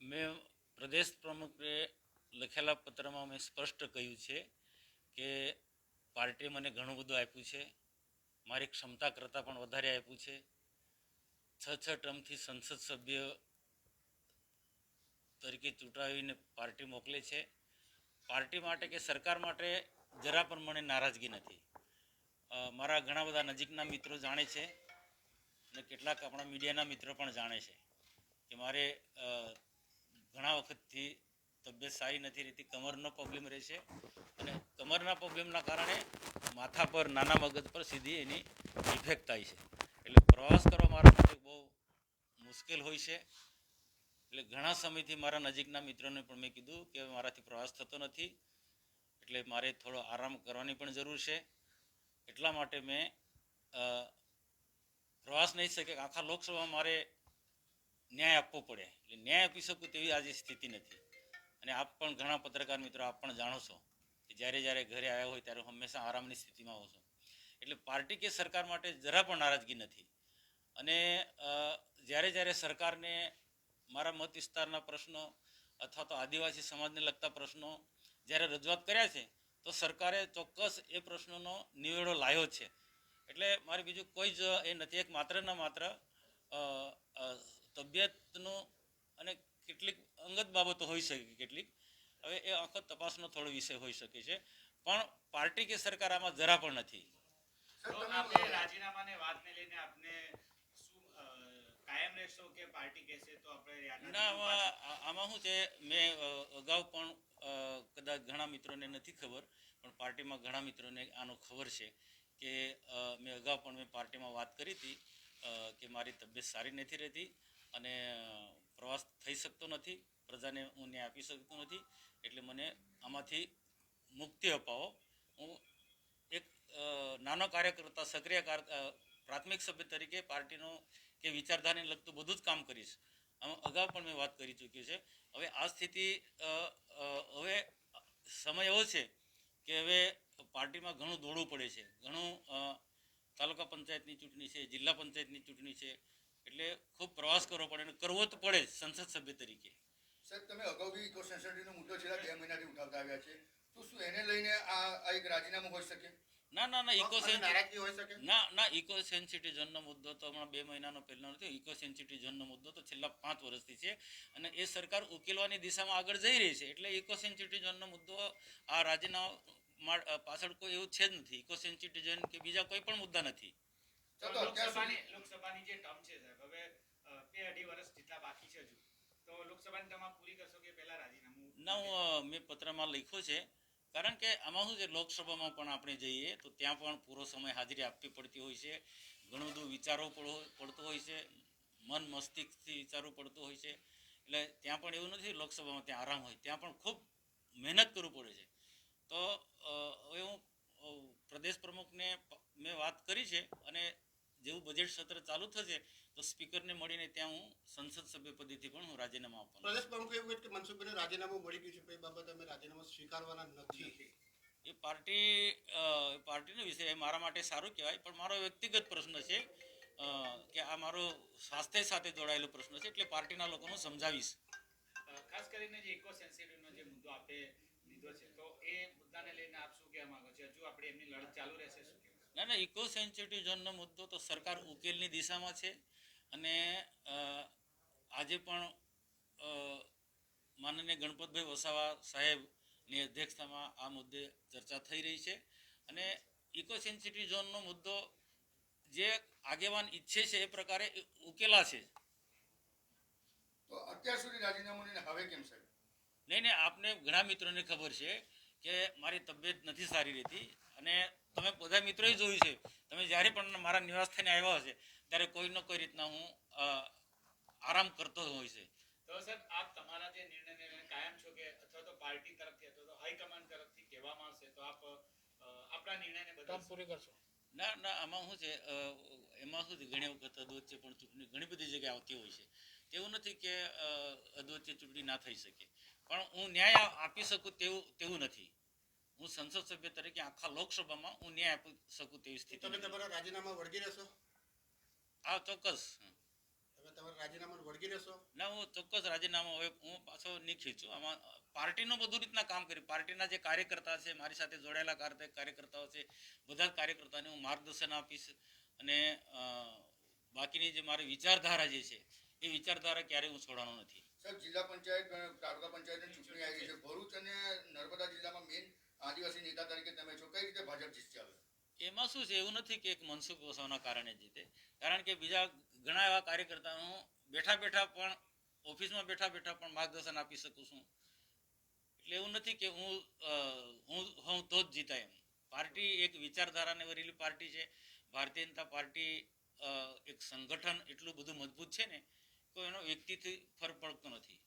મેં પ્રદેશ પ્રમુખે લખેલા પત્રમાં મેં સ્પષ્ટ કહ્યું છે કે પાર્ટીએ મને ઘણું બધું આપ્યું છે. મારી ક્ષમતા કરતાં પણ વધારે આપ્યું છે. છ છ ટર્મથી સંસદ સભ્ય તરીકે ચૂંટાવીને પાર્ટી મોકલે છે. પાર્ટી માટે કે સરકાર માટે જરા પણ મને નારાજગી નથી. મારા ઘણા બધા નજીકના મિત્રો જાણે છે અને કેટલાક આપણા મીડિયાના મિત્રો પણ જાણે છે કે મારે ઘણા વખતથી તબિયત સારી નથી રહેતી, કમરનો પ્રોબ્લેમ રહે છે અને કમરના પ્રોબ્લેમના કારણે માથા પર, નાના મગજ પર સીધી એની ઇફેક્ટ થાય છે. એટલે પ્રવાસ કરવા મારા માટે બહુ મુશ્કેલ હોય છે. એટલે ઘણા સમયથી મારા નજીકના મિત્રોને પણ મેં કીધું કે મારાથી પ્રવાસ થતો નથી, એટલે મારે થોડો આરામ કરવાની પણ જરૂર છે. એટલા માટે મેં પ્રવાસ નહીં શકે આખા લોકસભામાં મારે ન્યાય આપવો પડે. એટલે ન્યાય આપી શકું તેવી આજે સ્થિતિ નથી. અને આપ પણ ઘણા પત્રકાર મિત્રો આપ પણ જાણો છો કે જ્યારે જ્યારે ઘરે આવ્યા હોય ત્યારે હંમેશા આરામની સ્થિતિમાં હોઉં છો. એટલે પાર્ટી કે સરકાર માટે જરા પણ નારાજગી નથી. અને જ્યારે જ્યારે સરકારને મારા મત વિસ્તારના પ્રશ્નો અથવા તો આદિવાસી સમાજને લગતા પ્રશ્નો જ્યારે રજૂઆત કર્યા છે, તો સરકારે ચોક્કસ એ પ્રશ્નોનો નિવેડો લાવ્યો છે. એટલે મારે બીજું કોઈ જ એ નથી. એક માત્ર ને માત્ર તબિયતનું અને કેટલીક અંગત બાબતો હોઈ શકે કેટલીક. હવે એ આખો તપાસનો થોડો વિષય હોઈ શકે છે. પણ પાર્ટી કે સરકાર આમાં જરા પણ નથી. તો તમે આપણે રાજીનામાની વાતને શું કાયમ રહેશો કે પાર્ટી કહેશે તો આપણે યાદ ના આમાં આમાં શું છે મેં અગાઉ પણ કદાચ ઘણા મિત્રોને નથી ખબર પણ પાર્ટીમાં ઘણા મિત્રોને આનો ખબર છે કે મેં અગાઉ પણ મેં પાર્ટીમાં વાત કરી હતી કે મારી તબિયત સારી નથી રહેતી અને પ્રવાસ થઈ શકતો નથી. પ્રજાને હું ન્યાય આપી શકતો નથી. એટલે મને આમાંથી મુક્તિ અપાવો. હું એક નાનો કાર્યકર્તા, સક્રિય કાર- પ્રાથમિક સભ્ય તરીકે પાર્ટીનો કે વિચારધારાને લગતું બધું જ કામ કરીશ. આમાં અગાઉ પણ મેં વાત કરી ચૂક્યું છે. હવે આ સ્થિતિ હવે સમય એવો છે કે હવે પાર્ટીમાં ઘણું દોડવું પડે છે. ઘણું તાલુકા પંચાયતની ચૂંટણી છે, જિલ્લા પંચાયતની ચૂંટણી છે. એટલે ખૂબ પ્રવાસ કરવો પડે અને કરવો તો પડે જ સંસદ સભ્ય તરીકે. સાહેબ તમે અગાઉ બી ઇકો સેન્સિટિવનો મુદ્દો છેલ્લા બે મહિનાથી ઉઠાવતા આવ્યા છે. તો શું એને લઈને આ એક રાજીનામું હોઈ શકે? ના ના ના ઇકો ના ના ઇકો સેન્સિટિવ ઝોનનો મુદ્દો તો હમણાં બે મહિનાનો પહેલો નથી. ઇકો સેન્સિટિવ ઝોનનો મુદ્દો તો છેલ્લા પાંચ વર્ષથી છે. અને એ સરકાર ઉકેલવાની દિશામાં આગળ જઈ રહી છે. એટલે ઇકો સેન્સિટિવ ઝોનનો મુદ્દો આ રાજીનામા પાછળ કોઈ એવું છે જ નથી. ઇકો સેન્સિટિવ ઝોન કે બીજા કોઈ પણ મુદ્દા નથી. લોકસભાની લોકસભાની જે ટર્મ છે સાહેબ હવે બે અઢી વર્ષ જેટલા બાકી છે હજુ. તો લોકસભાની ટર્મ પૂરી કરશો કે પહેલા રાજીનામું? ના હું મેં પત્રમાં લખ્યું છે. કારણ કે આમાં શું છે લોકસભામાં પણ આપણે જઈએ તો ત્યાં પણ પૂરો સમય હાજરી આપવી પડતી હોય છે. ઘણું બધું વિચારવું પડતું હોય છે. મન મસ્તિષ્કથી વિચારવું પડતું હોય છે. એટલે ત્યાં પણ એવું નથી લોકસભામાં ત્યાં આરામ હોય. ત્યાં પણ ખૂબ મહેનત કરવું પડે છે. તો હવે હું પ્રદેશ પ્રમુખને મેં વાત કરી છે અને જેવું બજેટ સત્ર ચાલુ થશે તો સ્પીકરને મળીને ત્યાં હું સંસદ સભ્ય પદેથી પણ હું રાજીનામા આપવાનું છું. પ્રદેશ પ્રમુખ એવું કહ્યું કે મનસુખભાઈને રાજીનામું મળી ગયું છે એ બાબતે અમે રાજીનામું સ્વીકારવાના નથી એ પાર્ટી પાર્ટીનો વિષય મારા માટે સારું કહેવાય પણ મારો વ્યક્તિગત પ્રશ્ન છે કે આ મારો સ્વાસ્થ્ય સાથે જોડાયેલો પ્રશ્ન છે એટલે પાર્ટીના લોકોને હું સમજાવીશ ખાસ કરીને જે ઇકો સેન્સિટિવનો જે મુદ્દો આપે લીધો છે તો એ મુદ્દાને લઈને આપ શું કહેવા માંગો છો હજુ આપણે એમની લડત ચાલુ રહેશે શું? ના ના ઇકો સેન્સિટિવ ઝોનનો મુદ્દો તો સરકાર ઉકેલની દિશામાં છે. અને આજે પણ માનનીય ગણપતભાઈ વસાવા સાહેબની અધ્યક્ષતામાં આ મુદ્દે ચર્ચા થઈ રહી છે. અને ઇકો સેન્સિટિવ ઝોનનો મુદ્દો જે આગેવાન ઈચ્છે છે એ પ્રકારે ઉકેલા છે. તો અત્યાર સુધી રાજીનામું હવે કેમ સાહેબ? નહીં નહીં આપને ઘણા મિત્રોને ખબર છે કે મારી તબિયત નથી સારી રહેતી. અને તમે બધા મિત્રોએ જોયું છે. તમે જ્યારે પણ મારા નિવાસસ્થાને આવ્યા હશે ત્યારે કોઈને કોઈ રીતના હું આરામ કરતો હોય છે. તો સર આપ તમારા જે નિર્ણયને કાયમ છો કે અથવા તો પાર્ટી તરફથી અથવા તો હાઈકમાન્ડ તરફથી કહેવામાં આવશે તો આપ આપણા નિર્ણયને બધા પૂરી કરશો. ના ના આમાં શું છે એમાં શું છે ઘણી વખત અધવચ્ચે પણ ચૂંટણી ઘણી બધી જગ્યાએ આવતી હોય છે. તેવું નથી કે અ, અધવચ્ચે ચૂંટણી ના થઈ શકે. પણ હું ન્યાય આપી શકું તેવું તેવું નથી. હું સંસદ સભ્ય તરીકે આખા લોકસભામાં હું ન્યાય આપી શકું તેવી સ્થિતિ તમે તમારા રાજીનામા વળગી રહેશો? હા ચોક્કસ. હવે તમારા રાજીનામાને વળગી રહેશો? ના હું ચોક્કસ રાજીનામું હવે હું પાછો નહીં ખીચું આમાં પાર્ટીનું બધું રીતના કામ કરી પાર્ટીના જે કાર્યકર્તા છે મારી સાથે જોડાયેલા કાર્ય- કાર્યકર્તાઓ છે બધા કાર્યકર્તાને હું માર્ગદર્શન આપીશ અને બાકીની જે મારી વિચારધારા જે છે એ વિચારધારા ક્યારેય હું છોડવાનો નથી. સાહેબ જિલ્લા પંચાયત તાલુકા પંચાયતની ચૂંટણી આવી છે. ભરૂચ અને નર્મદા જિલ્લામાં મેઇન આદિવાસી નેતા તરીકે તમે છો, કઈ રીતે ભાજપ જીતશે હવે? એમાં શું છે, એવું નથી કે એક મનસુખ વસાવાના કારણે જીતે. કારણ કે બીજા ઘણા એવા કાર્યકર્તાઓ બેઠા બેઠા પણ, ઓફિસમાં બેઠા બેઠા પણ માર્ગદર્શન આપી શકું છું. એટલે એવું નથી કે હું હું હું તો જ જીતા એમ. પાર્ટી એક વિચારધારાને વરેલી પાર્ટી છે. ભારતીય જનતા પાર્ટી એક સંગઠન એટલું બધું મજબૂત છે ને, કોઈ એનો વ્યક્તિથી ફરક પડતો નથી.